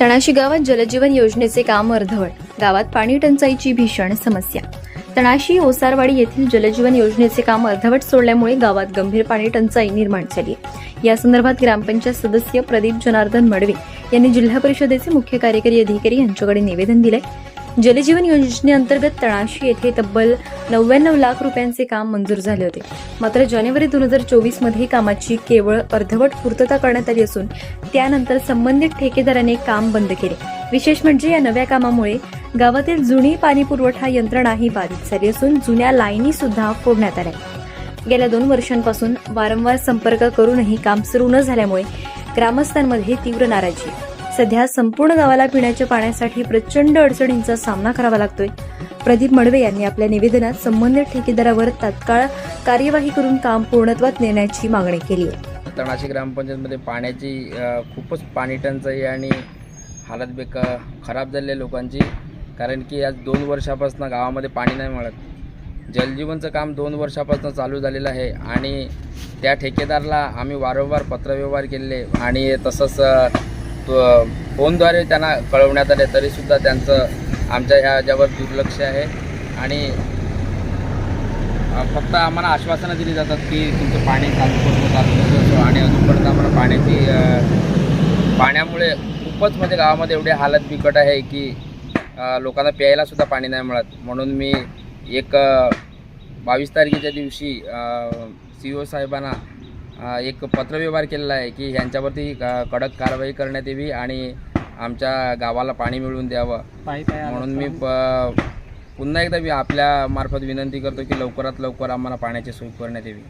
तणाशी गावात जलजीवन योजनेचे काम अर्धवट. गावात पाणी टंचाईची भीषण समस्या. तणाशी ओसारवाडी येथील जलजीवन योजनेचे काम अर्धवट सोडल्यामुळे गावात गंभीर पाणी टंचाई निर्माण झाली या संदर्भात ग्रामपंचायत सदस्य प्रदीप जनार्दन मडवे यांनी जिल्हा परिषदेचे मुख्य कार्यकारी अधिकारी यांच्याकडे निवेदन दिले जलजीवन योजनेअंतर्गत तळाशी येथे तब्बल नव्याण्णव लाख रुपयांचे काम मंजूर झाले होते. मात्र जानेवारी दोन हजार चोवीसमध्ये कामाची केवळ अर्धवट पूर्तता करण्यात आली असून त्यानंतर संबंधित ठेकेदाराने काम बंद केले. विशेष म्हणजे या नव्या कामामुळे गावातील जुनी पाणी पुरवठा यंत्रणाही बाधित झाली असून जुन्या लाईनी सुद्धा फोडण्यात आल्या. गेल्या दोन वर्षांपासून वारंवार संपर्क करूनही काम सुरू न झाल्यामुळे ग्रामस्थांमध्ये तीव्र नाराजी. सध्या संपूर्ण गावाला पिण्याच्या पाण्यासाठी प्रचंड अडचणींचा सामना करावा लागतोय. प्रदीप मडवे यांनी आपल्या निवेदनात संबंधित ठेकेदारावर तात्काळ कार्यवाही करून काम पूर्णत्वात नेण्याची मागणी केली आहे. तणाशी ग्रामपंचायतमध्ये पाण्याची खूपच पाणी टंचाई आणि हालत बेक खराब झाले लोकांची. कारण की आज दोन वर्षापासून गावामध्ये पाणी नाही मिळत. जलजीवनचं काम दोन वर्षापासून चालू झालेलं आहे आणि त्या ठेकेदारला आम्ही वारंवार पत्रव्यवहार केले आणि तसंच फोनद्वारे त्यांना कळवण्यात आले तरीसुद्धा त्यांचं आमच्या ह्या याच्यावर दुर्लक्ष आहे. आणि फक्त आम्हाला आश्वासनं दिली जातात की तुमचं पाणी चालू करतो चालू करतो आणि अजूनपर्यंत आम्हाला पाण्याची पाण्यामुळे खूपच म्हणजे गावामध्ये एवढे हालत बिकट आहे की लोकांना प्यायलासुद्धा पाणी नाही मिळत. म्हणून मी एक बावीस तारखेच्या दिवशी सी ओ साहेबांना एक पत्रव्यवहार केलेला आहे की ह्यांच्यावरती कडक कारवाई करण्यात यावी आणि आमच्या गावाला पाणी मिळवून द्यावं. म्हणून मी पुन्हा एकदा मी आपल्या मार्फत विनंती करतो की लवकरात लवकर आम्हाला पाण्याची सोय करण्यात यावी.